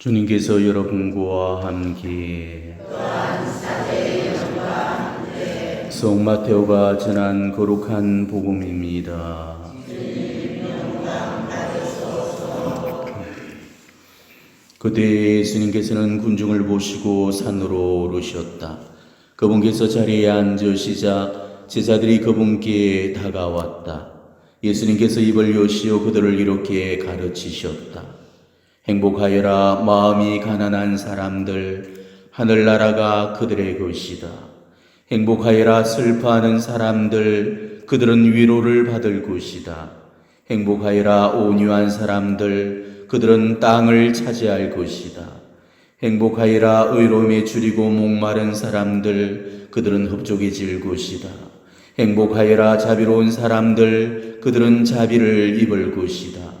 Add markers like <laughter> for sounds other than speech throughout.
주님께서 여러분과 함께 성 마테오가 전한 거룩한 복음입니다. 그때 예수님께서는 군중을 보시고 산으로 오르셨다. 그분께서 자리에 앉으시자 제자들이 그분께 다가왔다. 예수님께서 입을 여시어 그들을 이렇게 가르치셨다. 행복하여라 마음이 가난한 사람들 하늘나라가 그들의 것이다. 행복하여라 슬퍼하는 사람들 그들은 위로를 받을 것이다. 행복하여라 온유한 사람들 그들은 땅을 차지할 것이다. 행복하여라 의로움에 줄이고 목마른 사람들 그들은 흡족해질 것이다. 행복하여라 자비로운 사람들 그들은 자비를 입을 것이다.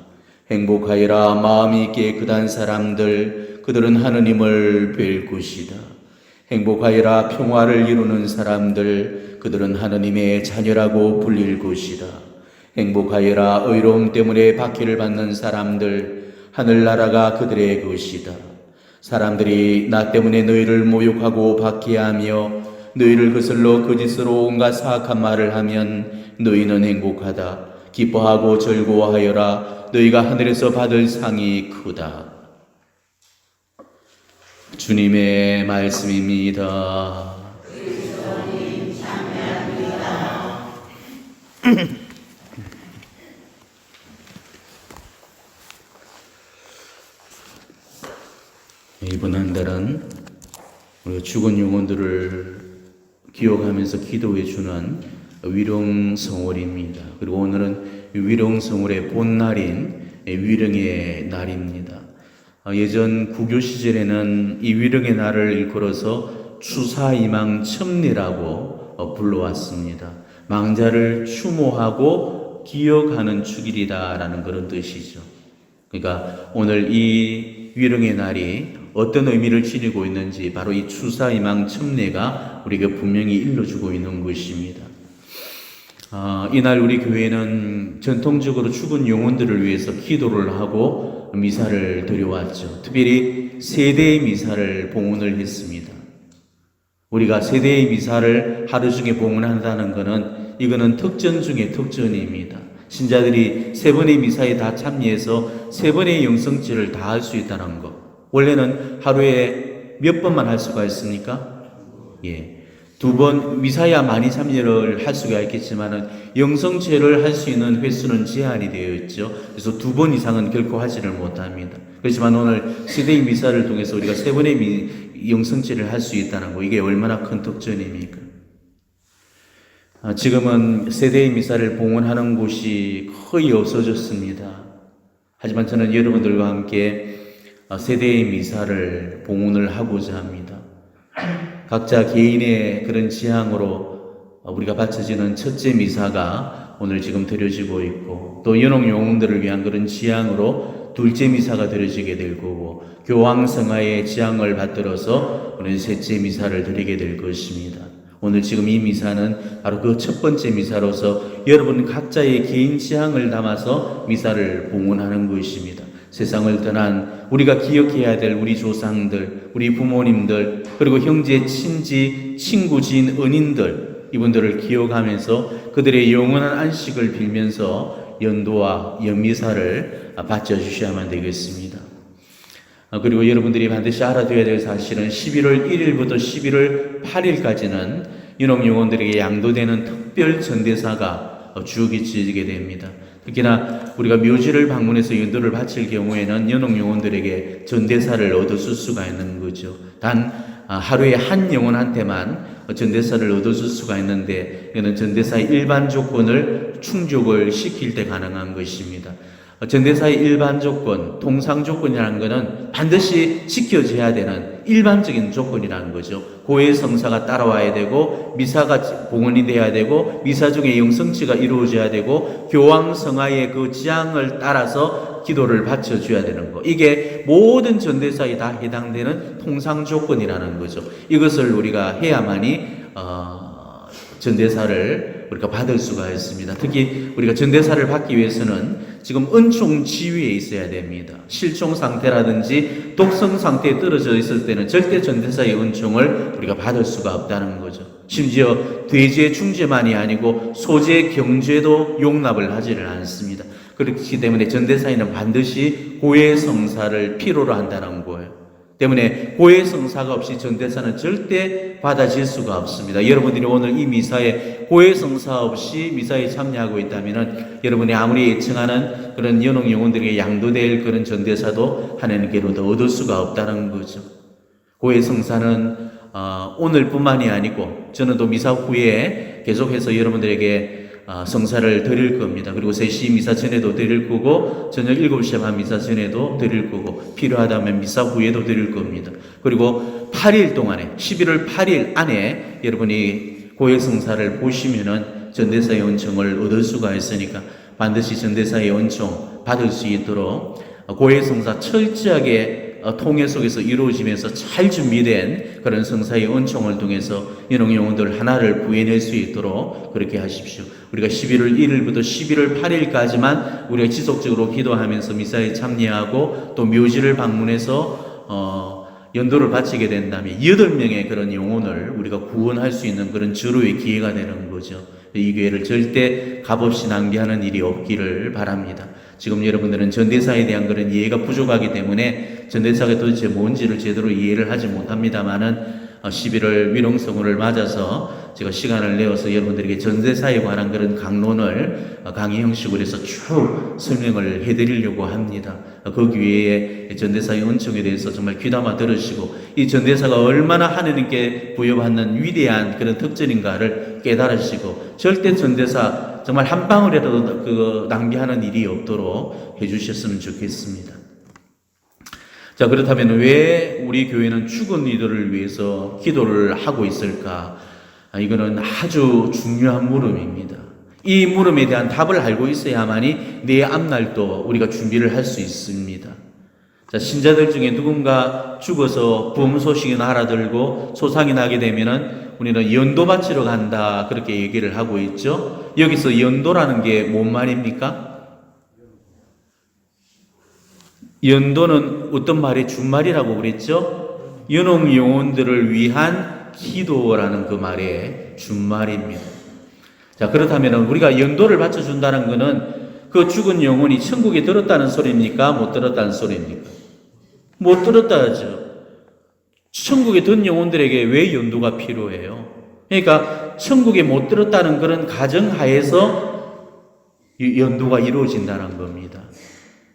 행복하여라 마음이 깨끗한 사람들 그들은 하느님을 뵐 것이다. 행복하여라 평화를 이루는 사람들 그들은 하느님의 자녀라고 불릴 것이다. 행복하여라 의로움 때문에 박해를 받는 사람들 하늘나라가 그들의 것이다. 사람들이 나 때문에 너희를 모욕하고 박해하며 너희를 거슬러 거짓으로 온갖 사악한 말을 하면 너희는 행복하다. 기뻐하고 즐거워하여라. 너희가 하늘에서 받을 상이 크다. 주님의 말씀입니다. <clears throat> 이번 한 달은 우리가 죽은 영혼들을 기억하면서 기도해 주는 위령 성월입니다. 그리고 오늘은 위령 성월의 본날인 위령의 날입니다. 예전 구교 시절에는 이 위령의 날을 일컬어서 추사이망 첨리라고 불러왔습니다. 망자를 추모하고 기억하는 축일이다라는 그런 뜻이죠. 그러니까 오늘 이 위령의 날이 어떤 의미를 지니고 있는지 바로 이 추사이망 첨례가 우리가 분명히 일러주고 있는 것입니다. 아, 이날 우리 교회는 전통적으로 죽은 영혼들을 위해서 기도를 하고 미사를 드려왔죠. 특별히 세대의 미사를 봉헌을 했습니다. 우리가 세대의 미사를 하루 중에 봉헌한다는 것은 이거는 특전 중의 특전입니다. 신자들이 세 번의 미사에 다 참여해서 세 번의 영성질을 다 할 수 있다는 것. 원래는 하루에 몇 번만 할 수가 있습니까? 예. 두 번, 미사야 많이 참여를 할 수가 있겠지만은 영성체를 할 수 있는 횟수는 제한이 되어 있죠. 그래서 두 번 이상은 결코 하지를 못합니다. 그렇지만 오늘 세대의 미사를 통해서 우리가 세 번의 미, 영성체를 할 수 있다는 거, 이게 얼마나 큰 특전입니까? 아, 지금은 세대의 미사를 봉헌하는 곳이 거의 없어졌습니다. 하지만 저는 여러분들과 함께 아, 세대의 미사를 봉헌을 하고자 합니다. 각자 개인의 그런 지향으로 우리가 바쳐지는 첫째 미사가 오늘 지금 드려지고 있고 또 연옥 영웅들을 위한 그런 지향으로 둘째 미사가 드려지게 될 거고 교황성화의 지향을 받들어서 오늘 셋째 미사를 드리게 될 것입니다. 오늘 지금 이 미사는 바로 그 첫 번째 미사로서 여러분 각자의 개인 지향을 담아서 미사를 봉헌하는 것입니다. 세상을 떠난 우리가 기억해야 될 우리 조상들, 우리 부모님들, 그리고 형제, 친지, 친구, 지인, 은인들, 이분들을 기억하면서 그들의 영원한 안식을 빌면서 연도와 연미사를 바쳐주셔야만 되겠습니다. 그리고 여러분들이 반드시 알아둬야 될 사실은 11월 1일부터 11월 8일까지는 연옥 영혼들에게 양도되는 특별 전대사가 지어지게 됩니다. 특히나 우리가 묘지를 방문해서 연도를 바칠 경우에는 연옥 영혼들에게 전대사를 얻어줄 수가 있는 거죠. 단 하루에 한 영혼한테만 전대사를 얻어줄 수가 있는데 이는 전대사의 일반 조건을 충족을 시킬 때 가능한 것입니다. 전대사의 일반 조건, 통상 조건이라는 것은 반드시 지켜져야 되는 일반적인 조건이라는 거죠. 고해 성사가 따라와야 되고, 미사가 봉헌이 돼야 되고, 미사 중에 영성치가 이루어져야 되고, 교황 성화의 그 지향을 따라서 기도를 바쳐 줘야 되는 거. 이게 모든 전대사에 다 해당되는 통상 조건이라는 거죠. 이것을 우리가 해야만이, 어, 전대사를 우리가 받을 수가 있습니다. 특히 우리가 전대사를 받기 위해서는 지금 은총 지위에 있어야 됩니다. 실종 상태라든지 독성 상태에 떨어져 있을 때는 절대 전대사의 은총을 우리가 받을 수가 없다는 거죠. 심지어 대죄 중죄만이 아니고 소재 경죄도 용납을 하지를 않습니다. 그렇기 때문에 전대사에는 반드시 고해 성사를 필요로 한다는 거예요. 때문에 고해 성사가 없이 전대사는 절대 받아질 수가 없습니다. 여러분들이 오늘 이 미사에 고해 성사 없이 미사에 참여하고 있다면은 여러분이 아무리 예청하는 그런 연옥 영혼들에게 양도될 그런 전대사도 하나님께로도 얻을 수가 없다는 거죠. 고해 성사는 어, 오늘뿐만이 아니고 저는 또 미사 후에 계속해서 여러분들에게 어, 성사를 드릴 겁니다. 그리고 3시 미사 전에도 드릴 거고 저녁 7시에 반 미사 전에도 드릴 거고 필요하다면 미사 후에도 드릴 겁니다. 그리고 8일 동안에 11월 8일 안에 여러분이 고해 성사를 보시면은 전대사의 은총을 얻을 수가 있으니까 반드시 전대사의 은총 받을 수 있도록 고해 성사 철저하게 어, 통해 속에서 이루어지면서 잘 준비된 그런 성사의 은총을 통해서 연옥 영혼들 하나를 구해낼 수 있도록 그렇게 하십시오. 우리가 11월 1일부터 11월 8일까지만 우리가 지속적으로 기도하면서 미사에 참여하고 또 묘지를 방문해서 어, 연도를 바치게 된다면 8명의 그런 영혼을 우리가 구원할 수 있는 그런 주로의 기회가 되는 거죠. 이 기회를 절대 값없이 낭비하는 일이 없기를 바랍니다. 지금 여러분들은 전대사에 대한 그런 이해가 부족하기 때문에 전대사가 도대체 뭔지를 제대로 이해를 하지 못합니다만은 11월 위롱성을 맞아서 제가 시간을 내어서 여러분들에게 전대사에 관한 그런 강론을 어, 강의 형식으로 해서 쭉 설명을 해드리려고 합니다. 그 기회에 전대사의 은총에 대해서 정말 귀담아 들으시고 이 전대사가 얼마나 하느님께 부여받는 위대한 그런 특전인가를 깨달으시고 절대 전대사 정말 한 방울이라도 그 낭비하는 일이 없도록 해주셨으면 좋겠습니다. 자, 그렇다면 왜 우리 교회는 죽은 이들을 위해서 기도를 하고 있을까? 아, 이거는 아주 중요한 물음입니다. 이 물음에 대한 답을 알고 있어야만이 내 앞날도 우리가 준비를 할 수 있습니다. 자, 신자들 중에 누군가 죽어서 부흥 소식이 알아들고 소상이 나게 되면은 우리는 연도 바치러 간다. 그렇게 얘기를 하고 있죠. 여기서 연도라는 게 뭔 말입니까? 연도는 어떤 말의 준말이라고 그랬죠? 연옥 영혼들을 위한 기도라는 그 말의 준말입니다. 자, 그렇다면 우리가 연도를 바쳐준다는 것은 그 죽은 영혼이 천국에 들었다는 소리입니까? 못 들었다는 소리입니까? 못 들었다 하죠. 천국에 든 영혼들에게 왜 연도가 필요해요? 그러니까 천국에 못 들었다는 그런 가정하에서 연도가 이루어진다는 겁니다.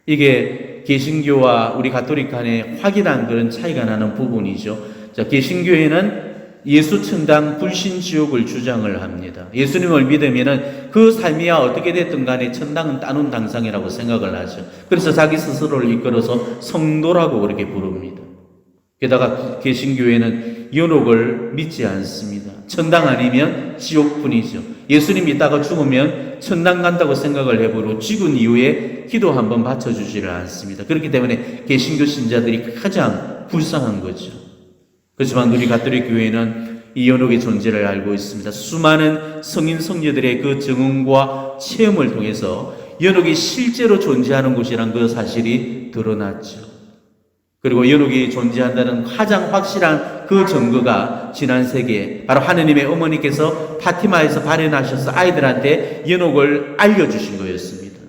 이게 개신교와 우리 가톨릭 간에 확연한 그런 차이가 나는 부분이죠. 자, 개신교회는 예수 천당 불신 지옥을 주장을 합니다. 예수님을 믿으면은 그 삶이야 어떻게 됐든 간에 천당은 따놓은 당상이라고 생각을 하죠. 그래서 자기 스스로를 이끌어서 성도라고 그렇게 부릅니다. 게다가 개신교회는 연옥을 믿지 않습니다. 천당 아니면 지옥뿐이죠. 예수님 믿다가 죽으면 천당 간다고 생각을 해보고 죽은 이후에 기도 한번 바쳐주지를 않습니다. 그렇기 때문에 개신교 신자들이 가장 불쌍한 거죠. 그렇지만 우리 가톨릭 교회는 이 연옥의 존재를 알고 있습니다. 수많은 성인 성녀들의 그 증언과 체험을 통해서 연옥이 실제로 존재하는 곳이란 그 사실이 드러났죠. 그리고 연옥이 존재한다는 가장 확실한 그 증거가 지난 세기에 바로 하느님의 어머니께서 파티마에서 발현하셔서 아이들한테 연옥을 알려주신 거였습니다.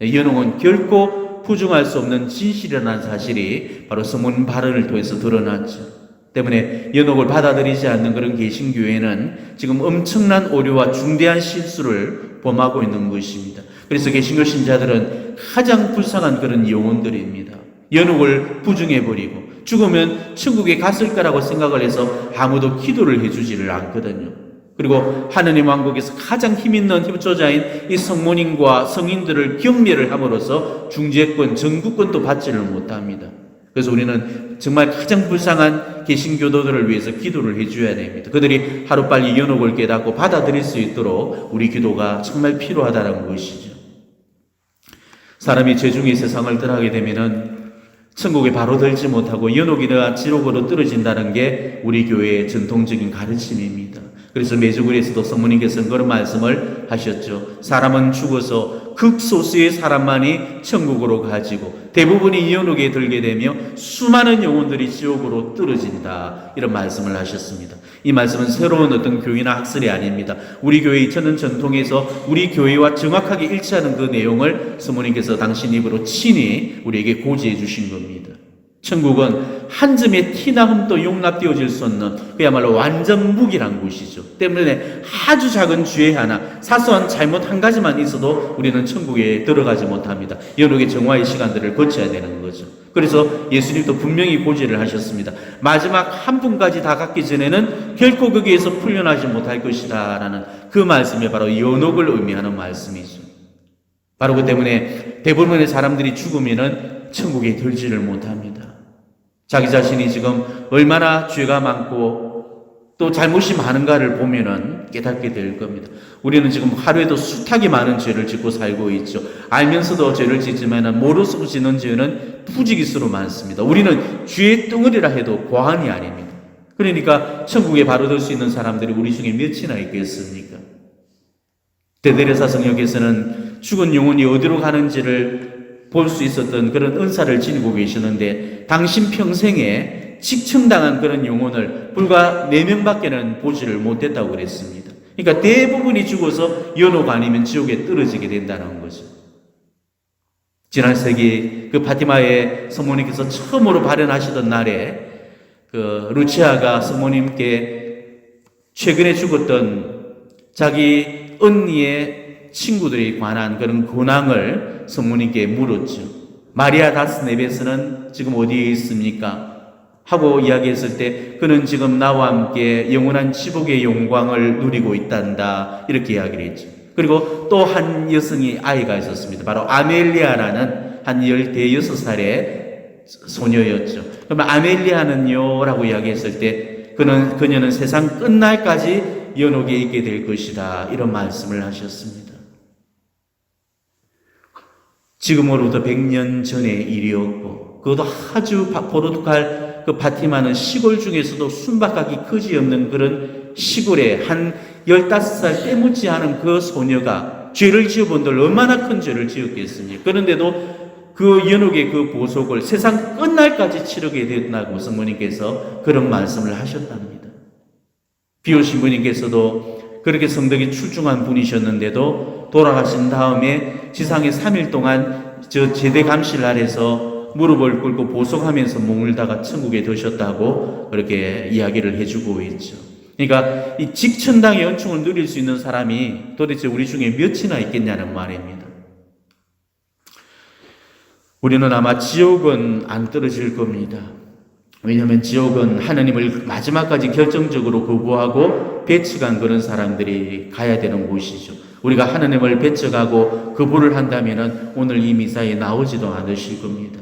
연옥은 결코 부정할 수 없는 진실이라는 사실이 바로 서문 발언을 통해서 드러났죠. 때문에 연옥을 받아들이지 않는 그런 개신교회는 지금 엄청난 오류와 중대한 실수를 범하고 있는 것입니다. 그래서 개신교 신자들은 가장 불쌍한 그런 영혼들입니다. 연옥을 부정해버리고 죽으면 천국에 갔을 거라고 생각을 해서 아무도 기도를 해주지를 않거든요. 그리고 하느님 왕국에서 가장 힘있는 협조자인 이 성모님과 성인들을 경멸을 함으로써 중재권, 전국권도 받지를 못합니다. 그래서 우리는 정말 가장 불쌍한 개신교도들을 위해서 기도를 해줘야 됩니다. 그들이 하루빨리 연옥을 깨닫고 받아들일 수 있도록 우리 기도가 정말 필요하다는 것이죠. 사람이 죄중의 세상을 떠나게 되면은 천국에 바로 들지 못하고 연옥이나 지옥으로 떨어진다는 게 우리 교회의 전통적인 가르침입니다. 그래서 메주구리에서도 성모님께서는 그런 말씀을 하셨죠. 사람은 죽어서 극소수의 사람만이 천국으로 가지고 대부분이 연옥에 들게 되며 수많은 영혼들이 지옥으로 떨어진다. 이런 말씀을 하셨습니다. 이 말씀은 새로운 어떤 교회나 학설이 아닙니다. 우리 교회 이천년 전통에서 우리 교회와 정확하게 일치하는 그 내용을 성모님께서 당신 입으로 친히 우리에게 고지해 주신 겁니다. 천국은 한 점의 티나 흠도 용납되어질 수 없는 그야말로 완전 무기란 곳이죠. 때문에 아주 작은 죄 하나, 사소한 잘못 한 가지만 있어도 우리는 천국에 들어가지 못합니다. 연옥의 정화의 시간들을 거쳐야 되는 거죠. 그래서 예수님도 분명히 고지를 하셨습니다. 마지막 한 분까지 다 갔기 전에는 결코 거기에서 풀려나지 못할 것이다. 라는 그 말씀이 바로 연옥을 의미하는 말씀이죠. 바로 그 때문에 대부분의 사람들이 죽으면은 천국에 들지를 못합니다. 자기 자신이 지금 얼마나 죄가 많고 또 잘못이 많은가를 보면은 깨닫게 될 겁니다. 우리는 지금 하루에도 숱하게 많은 죄를 짓고 살고 있죠. 알면서도 죄를 짓지만은 모르고 짓는 죄는 부지기수로 많습니다. 우리는 죄의 덩어리라 해도 과언이 아닙니다. 그러니까 천국에 바로 들 수 있는 사람들이 우리 중에 몇이나 있겠습니까? 데데레사 성역에서는 죽은 영혼이 어디로 가는지를 볼 수 있었던 그런 은사를 지니고 계시는데 당신 평생에 직청당한 그런 영혼을 불과 4명밖에는 보지를 못했다고 그랬습니다. 그러니까 대부분이 죽어서 연옥 아니면 지옥에 떨어지게 된다는 거죠. 지난 세기 그 파티마의 성모님께서 처음으로 발현하시던 날에 그 루치아가 성모님께 최근에 죽었던 자기 언니의 친구들에 관한 그런 근황을 성모님께 물었죠. 마리아 다스네베스는 지금 어디에 있습니까? 하고 이야기했을 때 그는 지금 나와 함께 영원한 지복의 영광을 누리고 있단다. 이렇게 이야기를 했죠. 그리고 또 한 여성이 아이가 있었습니다. 바로 아멜리아라는 한 16살의 소녀였죠. 그러면 아멜리아는요? 라고 이야기했을 때 그는, 그녀는 세상 끝날까지 연옥에 있게 될 것이다. 이런 말씀을 하셨습니다. 지금으로부터 100년 전의 일이었고, 그것도 아주 포르투갈 그 바티마는 시골 중에서도 순박하기 거지없는 그런 시골에 한 15살 때묻지 않은 그 소녀가 죄를 지어본들 얼마나 큰 죄를 지었겠습니까? 그런데도 그 연옥의 그 보석을 세상 끝날까지 치르게 된다고 성모님께서 그런 말씀을 하셨답니다. 비오신 분님께서도 그렇게 성덕이 출중한 분이셨는데도 돌아가신 다음에 지상에 3일 동안 저 제대 감실 아래서 무릎을 꿇고 보석하면서 머물다가 천국에 드셨다고 그렇게 이야기를 해주고 있죠. 그러니까 이 직천당의 은총을 누릴 수 있는 사람이 도대체 우리 중에 몇이나 있겠냐는 말입니다. 우리는 아마 지옥은 안 떨어질 겁니다. 왜냐하면 지옥은 하나님을 마지막까지 결정적으로 거부하고 배척한 그런 사람들이 가야 되는 곳이죠. 우리가 하나님을 배척하고 거부를 한다면 오늘 이 미사에 나오지도 않으실 겁니다.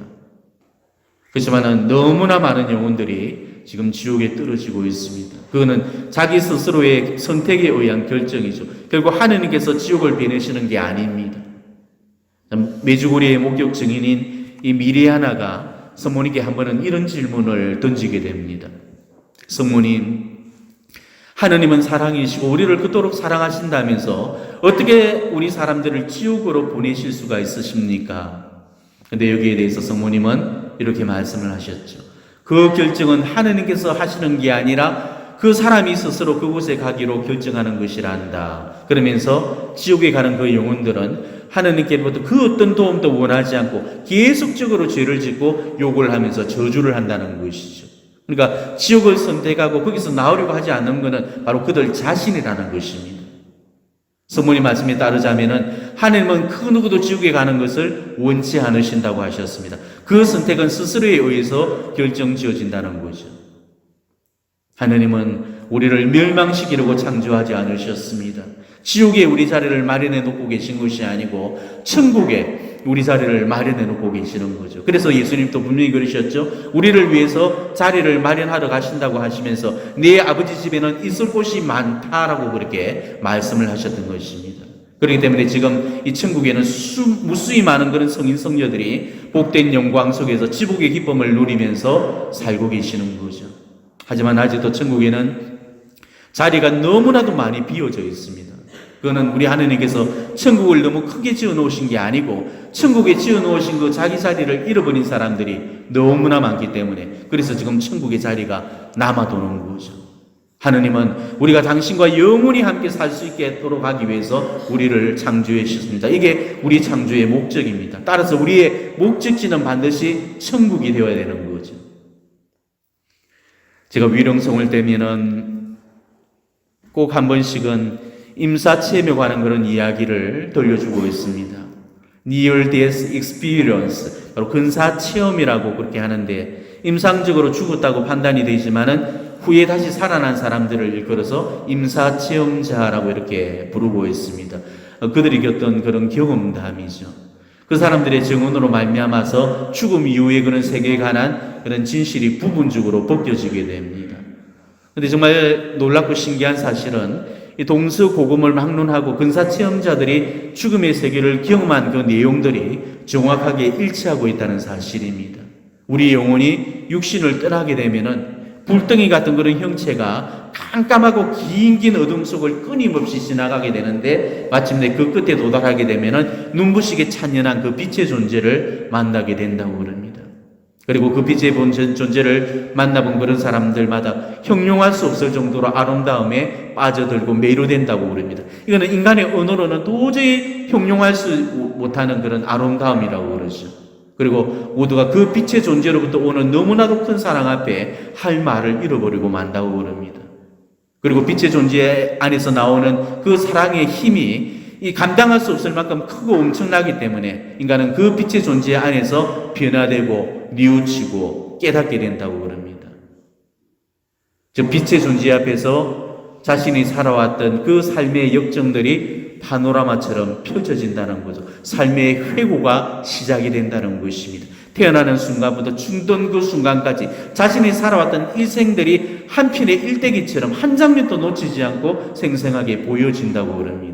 그렇지만은 너무나 많은 영혼들이 지금 지옥에 떨어지고 있습니다. 그거는 자기 스스로의 선택에 의한 결정이죠. 결국 하나님께서 지옥을 배내시는 게 아닙니다. 메주고리의 목격 증인인 이 미리아나가 성모님께 한 번은 이런 질문을 던지게 됩니다. 성모님, 하나님은 사랑이시고 우리를 그토록 사랑하신다면서 어떻게 우리 사람들을 지옥으로 보내실 수가 있으십니까? 근데 여기에 대해서 성모님은 이렇게 말씀을 하셨죠. 그 결정은 하나님께서 하시는 게 아니라 그 사람이 스스로 그곳에 가기로 결정하는 것이란다. 그러면서 지옥에 가는 그 영혼들은 하나님께로부터 그 어떤 도움도 원하지 않고 계속적으로 죄를 짓고 욕을 하면서 저주를 한다는 것이죠. 그러니까 지옥을 선택하고 거기서 나오려고 하지 않는 것은 바로 그들 자신이라는 것입니다. 성모님 말씀에 따르자면은 하나님은 그 누구도 지옥에 가는 것을 원치 않으신다고 하셨습니다. 그 선택은 스스로에 의해서 결정 지어진다는 거죠. 하나님은 우리를 멸망시키려고 창조하지 않으셨습니다. 지옥에 우리 자리를 마련해 놓고 계신 것이 아니고 천국에 우리 자리를 마련해 놓고 계시는 거죠. 그래서 예수님도 분명히 그러셨죠. 우리를 위해서 자리를 마련하러 가신다고 하시면서 네 아버지 집에는 있을 곳이 많다라고 그렇게 말씀을 하셨던 것입니다. 그렇기 때문에 지금 이 천국에는 수, 무수히 많은 그런 성인 성녀들이 복된 영광 속에서 지복의 기쁨을 누리면서 살고 계시는 거죠. 하지만 아직도 천국에는 자리가 너무나도 많이 비어져 있습니다. 그거는 우리 하느님께서 천국을 너무 크게 지어 놓으신 게 아니고 천국에 지어 놓으신 그 자기 자리를 잃어버린 사람들이 너무나 많기 때문에 그래서 지금 천국의 자리가 남아도는 거죠. 하느님은 우리가 당신과 영원히 함께 살 수 있도록 하기 위해서 우리를 창조해 주셨습니다. 이게 우리 창조의 목적입니다. 따라서 우리의 목적지는 반드시 천국이 되어야 되는 거죠. 제가 위령성을 때면은 꼭 한 번씩은 임사체험에 관한 그런 이야기를 들려주고 있습니다. Near Death Experience, 바로 근사 체험이라고 그렇게 하는데 임상적으로 죽었다고 판단이 되지만은 후에 다시 살아난 사람들을 일컬어서 임사 체험자라고 이렇게 부르고 있습니다. 어, 그들이 겪던 그런 경험담이죠. 그 사람들의 증언으로 말미암아서 죽음 이후의 그런 세계에 관한 그런 진실이 부분적으로 벗겨지게 됩니다. 근데 정말 놀랍고 신기한 사실은 이 동서고금을 막론하고 근사 체험자들이 죽음의 세계를 경험한 그 내용들이 정확하게 일치하고 있다는 사실입니다. 우리 영혼이 육신을 떠나게 되면은 불덩이 같은 그런 형체가 깜깜하고 긴긴 어둠 속을 끊임없이 지나가게 되는데 마침내 그 끝에 도달하게 되면은 눈부시게 찬연한 그 빛의 존재를 만나게 된다고 그럽니다. 그리고 그 빛의 본 존재를 만나본 그런 사람들마다 형용할 수 없을 정도로 아름다움에 빠져들고 매료된다고 그럽니다. 이거는 인간의 언어로는 도저히 형용할 수 못하는 그런 아름다움이라고 그러죠. 그리고 모두가 그 빛의 존재로부터 오는 너무나도 큰 사랑 앞에 할 말을 잃어버리고 만다고 그럽니다. 그리고 빛의 존재 안에서 나오는 그 사랑의 힘이 이 감당할 수 없을 만큼 크고 엄청나기 때문에 인간은 그 빛의 존재 안에서 변화되고 뉘우치고 깨닫게 된다고 그럽니다. 즉 빛의 존재 앞에서 자신이 살아왔던 그 삶의 역정들이 파노라마처럼 펼쳐진다는 거죠. 삶의 회고가 시작이 된다는 것입니다. 태어나는 순간부터 죽던 그 순간까지 자신이 살아왔던 일생들이 한 편의 일대기처럼 한 장면도 놓치지 않고 생생하게 보여진다고 그럽니다.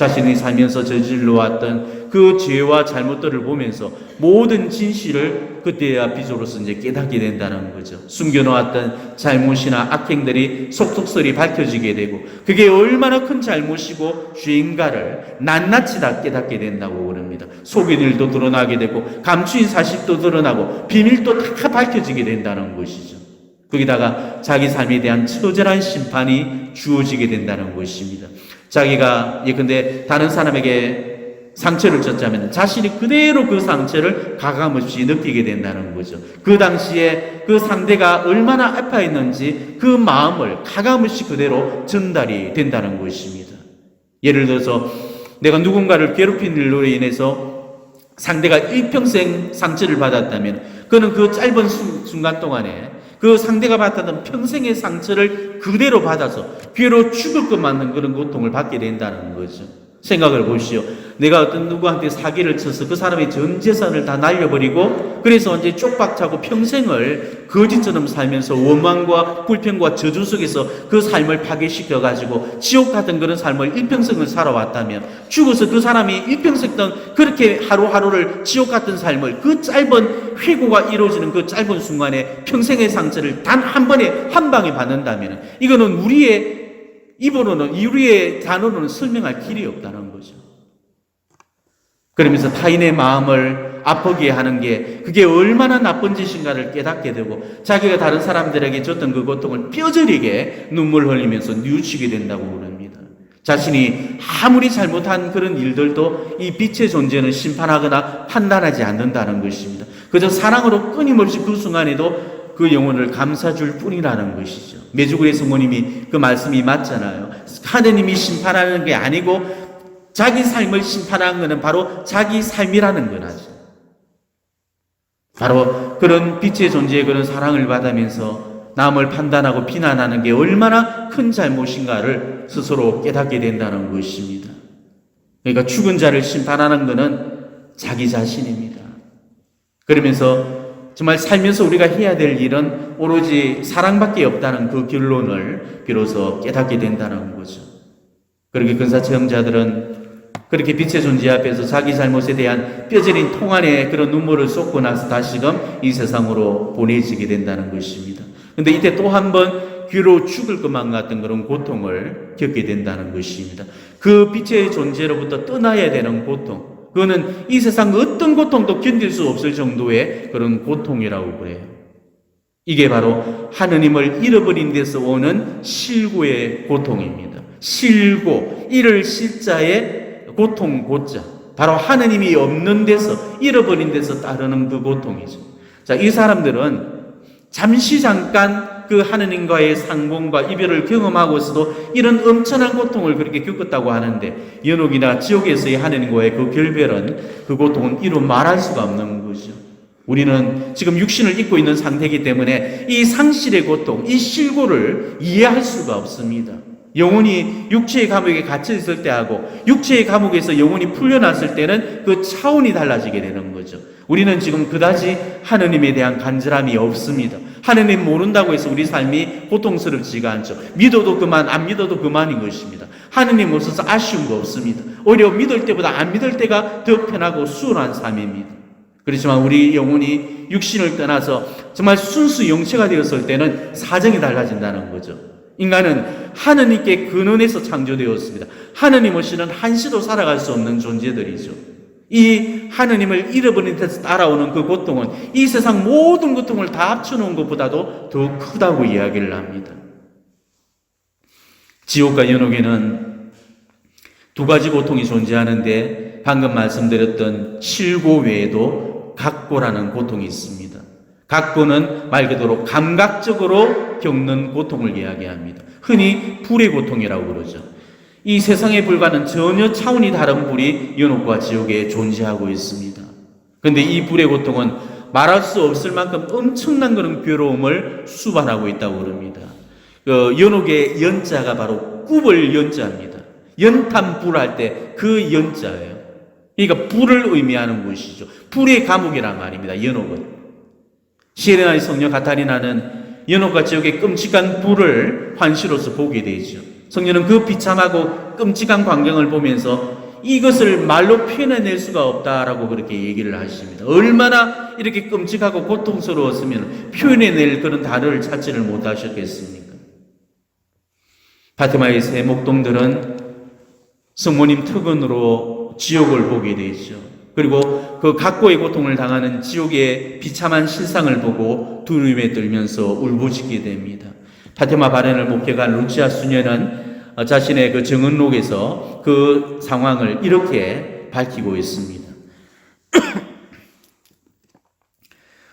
자신이 살면서 저질러 왔던 그 죄와 잘못들을 보면서 모든 진실을 그때야 비조로서 이제 깨닫게 된다는 거죠. 숨겨놓았던 잘못이나 악행들이 속속설이 밝혀지게 되고 그게 얼마나 큰 잘못이고 죄인가를 낱낱이 다 깨닫게 된다고 그럽니다. 속인 일도 드러나게 되고 감추인 사실도 드러나고 비밀도 다 밝혀지게 된다는 것이죠. 거기다가 자기 삶에 대한 처절한 심판이 주어지게 된다는 것입니다. 자기가 예컨대 다른 사람에게 상처를 줬자면 자신이 그대로 그 상처를 가감없이 느끼게 된다는 거죠. 그 당시에 그 상대가 얼마나 아파했는지 그 마음을 가감없이 그대로 전달이 된다는 것입니다. 예를 들어서 내가 누군가를 괴롭힌 일로 인해서 상대가 일평생 상처를 받았다면 그는 그 짧은 순간 동안에 그 상대가 받았던 평생의 상처를 그대로 받아서 괴로 죽을 것 맞는 그런 고통을 받게 된다는 거죠. 생각을 보시오. 내가 어떤 누구한테 사기를 쳐서 그 사람의 전 재산을 다 날려버리고 그래서 이제 쪽박차고 평생을 거지처럼 살면서 원망과 불평과 저주 속에서 그 삶을 파괴시켜 가지고 지옥 같은 그런 삶을 일평생을 살아왔다면 죽어서 그 사람이 일평생 동 그렇게 하루하루를 지옥 같은 삶을 그 짧은 회고가 이루어지는 그 짧은 순간에 평생의 상처를 단 한 번에 한 방에 받는다면 이거는 우리의 입으로는 우리의 단어로는 설명할 길이 없다는 거죠. 그러면서 타인의 마음을 아프게 하는 게 그게 얼마나 나쁜 짓인가를 깨닫게 되고 자기가 다른 사람들에게 줬던 그 고통을 뼈저리게 눈물 흘리면서 뉘우치게 된다고 그럽니다. 자신이 아무리 잘못한 그런 일들도 이 빛의 존재는 심판하거나 판단하지 않는다는 것입니다. 그저 사랑으로 끊임없이 그 순간에도 그 영혼을 감사줄 뿐이라는 것이죠. 메주구리 성모님이 그 말씀이 맞잖아요. 하느님이 심판하는 게 아니고 자기 삶을 심판하는 것은 바로 자기 삶이라는 거나죠. 바로 그런 빛의 존재의 그런 사랑을 받으면서 남을 판단하고 비난하는 게 얼마나 큰 잘못인가를 스스로 깨닫게 된다는 것입니다. 그러니까 죽은 자를 심판하는 것은 자기 자신입니다. 그러면서 정말 살면서 우리가 해야 될 일은 오로지 사랑밖에 없다는 그 결론을 비로소 깨닫게 된다는 거죠. 그렇게 근사 체험자들은 그렇게 빛의 존재 앞에서 자기 잘못에 대한 뼈저린 통안에 그런 눈물을 쏟고 나서 다시금 이 세상으로 보내지게 된다는 것입니다. 근데 이때 또 한 번 귀로 죽을 것만 같은 그런 고통을 겪게 된다는 것입니다. 그 빛의 존재로부터 떠나야 되는 고통. 그거는 이 세상 어떤 고통도 견딜 수 없을 정도의 그런 고통이라고 그래요. 이게 바로 하느님을 잃어버린 데서 오는 실고의 고통입니다. 실고, 잃을 실자의 고통, 고자. 바로 하느님이 없는 데서, 잃어버린 데서 따르는 그 고통이죠. 자, 이 사람들은 잠시 잠깐 그 하느님과의 상봉과 이별을 경험하고서도 이런 엄청난 고통을 그렇게 겪었다고 하는데 연옥이나 지옥에서의 하느님과의 그 결별은 그 고통은 이루 말할 수가 없는 거죠. 우리는 지금 육신을 입고 있는 상태이기 때문에 이 상실의 고통, 이 실고를 이해할 수가 없습니다. 영혼이 육체의 감옥에 갇혀 있을 때하고 육체의 감옥에서 영혼이 풀려났을 때는 그 차원이 달라지게 되는 거죠. 우리는 지금 그다지 하느님에 대한 간절함이 없습니다. 하느님 모른다고 해서 우리 삶이 고통스럽지가 않죠. 믿어도 그만, 안 믿어도 그만인 것입니다. 하느님 없어서 아쉬운 거 없습니다. 오히려 믿을 때보다 안 믿을 때가 더 편하고 수월한 삶입니다. 그렇지만 우리 영혼이 육신을 떠나서 정말 순수 영체가 되었을 때는 사정이 달라진다는 거죠. 인간은 하느님께 근원에서 창조되었습니다. 하느님 없이는 한시도 살아갈 수 없는 존재들이죠. 이 하느님을 잃어버린 데서 따라오는 그 고통은 이 세상 모든 고통을 다 합쳐놓은 것보다도 더 크다고 이야기를 합니다. 지옥과 연옥에는 두 가지 고통이 존재하는데 방금 말씀드렸던 실고 외에도 각고라는 고통이 있습니다. 각고는 말 그대로 감각적으로 겪는 고통을 이야기합니다. 흔히 불의 고통이라고 그러죠. 이 세상의 불과는 전혀 차원이 다른 불이 연옥과 지옥에 존재하고 있습니다. 그런데 이 불의 고통은 말할 수 없을 만큼 엄청난 그런 괴로움을 수반하고 있다고 그럽니다. 그 연옥의 연자가 바로 굽을 연자입니다. 연탄 불 할 때 그 연자예요. 그러니까 불을 의미하는 것이죠. 불의 감옥이란 말입니다. 연옥은. 시레나의 성녀 가타리나는 연옥과 지옥의 끔찍한 불을 환시로서 보게 되죠. 성녀는 그 비참하고 끔찍한 광경을 보면서 이것을 말로 표현해낼 수가 없다라고 그렇게 얘기를 하십니다. 얼마나 이렇게 끔찍하고 고통스러웠으면 표현해낼 그런 단어를 찾지를 못하셨겠습니까? 파티마의 새 목동들은 성모님 특언으로 지옥을 보게 되죠. 그리고 그 각고의 고통을 당하는 지옥의 비참한 실상을 보고 두려움에 들면서 울부짖게 됩니다. 파테마 바렌을 목회한 루치아 수녀는 자신의 그 증언록에서 그 상황을 이렇게 밝히고 있습니다. <clears throat>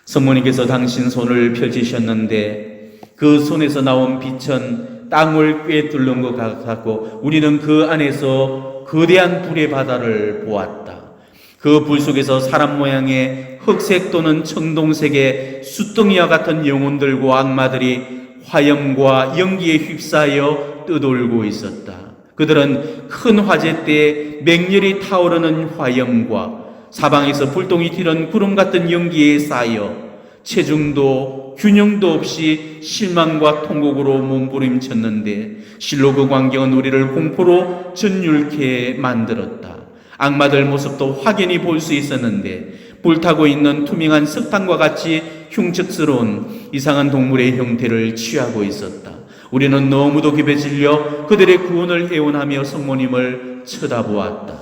성모님께서 당신 손을 펼치셨는데 그 손에서 나온 빛은 땅을 꿰뚫는 것 같았고 우리는 그 안에서 거대한 불의 바다를 보았다. 그 불 속에서 사람 모양의 흑색 또는 청동색의 숫덩이와 같은 영혼들과 악마들이 화염과 연기에 휩싸여 떠돌고 있었다. 그들은 큰 화재 때 맹렬히 타오르는 화염과 사방에서 불똥이 튀는 구름 같은 연기에 쌓여 체중도 균형도 없이 실망과 통곡으로 몸부림쳤는데 실로 그 광경은 우리를 공포로 전율케 만들었다. 악마들 모습도 확연히 볼 수 있었는데 불타고 있는 투명한 석탄과 같이 흉측스러운 이상한 동물의 형태를 취하고 있었다. 우리는 너무도 깊에 질려 그들의 구원을 애원하며 성모님을 쳐다보았다.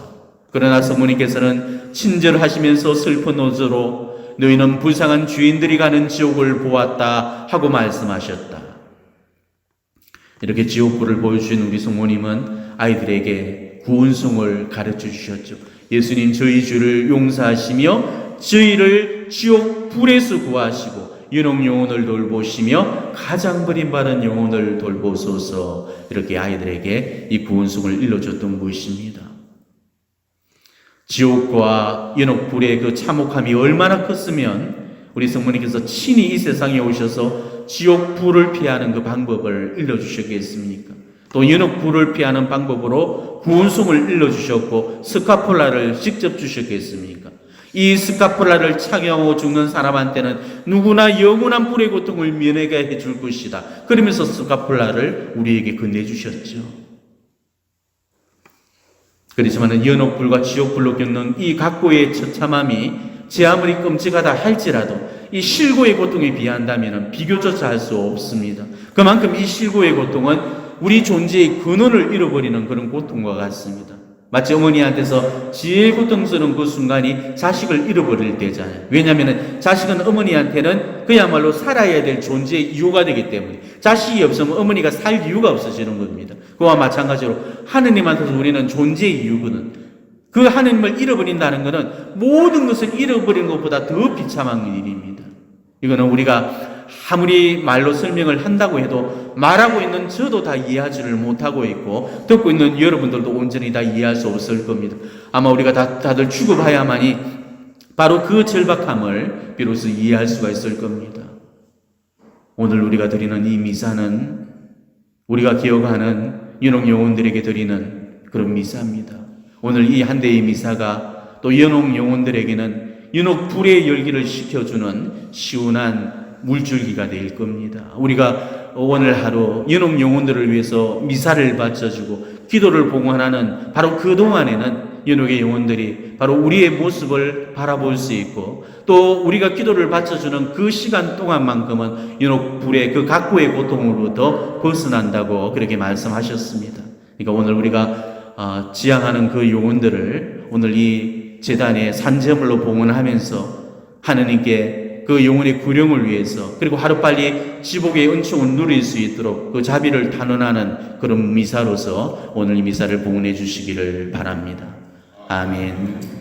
그러나 성모님께서는 친절하시면서 슬픈 옷으로 너희는 불쌍한 주인들이 가는 지옥을 보았다 하고 말씀하셨다. 이렇게 지옥불을 보여주신 우리 성모님은 아이들에게 구원송을 가르쳐 주셨죠. 예수님 저희 주를 용서하시며 저희를 지옥 불에서 구하시고 유농 영혼을 돌보시며 가장 버림받은 영혼을 돌보소서 이렇게 아이들에게 이 구원송을 일러줬던 것입니다. 지옥과 연옥 불의 그 참혹함이 얼마나 컸으면 우리 성모님께서 친히 이 세상에 오셔서 지옥 불을 피하는 그 방법을 일러주셨겠습니까? 또 연옥 불을 피하는 방법으로 구원송을 일러주셨고 스카폴라를 직접 주셨겠습니까? 이 스카폴라를 착용하고 죽는 사람한테는 누구나 영원한 불의 고통을 면하게 해줄 것이다. 그러면서 스카폴라를 우리에게 건네주셨죠. 그렇지만 연옥불과 지옥불로 겪는 이 각고의 처참함이 제 아무리 끔찍하다 할지라도 이 실고의 고통에 비한다면 비교조차 할 수 없습니다. 그만큼 이 실고의 고통은 우리 존재의 근원을 잃어버리는 그런 고통과 같습니다. 마치 어머니한테서 제일 고통스러운 그 순간이 자식을 잃어버릴 때잖아요. 왜냐하면 자식은 어머니한테는 그야말로 살아야 될 존재의 이유가 되기 때문에 자식이 없으면 어머니가 살 이유가 없어지는 겁니다. 그와 마찬가지로 하느님한테서 우리는 존재의 이유거든. 그 하느님을 잃어버린다는 것은 모든 것을 잃어버리는 것보다 더 비참한 일입니다. 이거는 우리가 아무리 말로 설명을 한다고 해도 말하고 있는 저도 다 이해하지를 못하고 있고 듣고 있는 여러분들도 온전히 다 이해할 수 없을 겁니다. 아마 우리가 다, 다들 죽어봐야만이 바로 그 절박함을 비로소 이해할 수가 있을 겁니다. 오늘 우리가 드리는 이 미사는 우리가 기억하는 연옥 영혼들에게 드리는 그런 미사입니다. 오늘 이 한 대의 미사가 또 연옥 영혼들에게는 연옥 불의 열기를 식혀주는 시원한 물줄기가 될 겁니다. 우리가 오늘 하루 연옥 영혼들을 위해서 미사를 바쳐주고 기도를 봉헌하는 바로 그 동안에는 연옥의 영혼들이 바로 우리의 모습을 바라볼 수 있고 또 우리가 기도를 바쳐주는 그 시간 동안만큼은 연옥 불의 그 각고의 고통으로부터 벗어난다고 그렇게 말씀하셨습니다. 그러니까 오늘 우리가 어, 지향하는 그 영혼들을 오늘 이 재단에 산재물로 봉헌하면서 하느님께 그 영혼의 구령을 위해서 그리고 하루빨리 지복의 은총을 누릴 수 있도록 그 자비를 단언하는 그런 미사로서 오늘 이 미사를 봉헌해 주시기를 바랍니다. 아멘.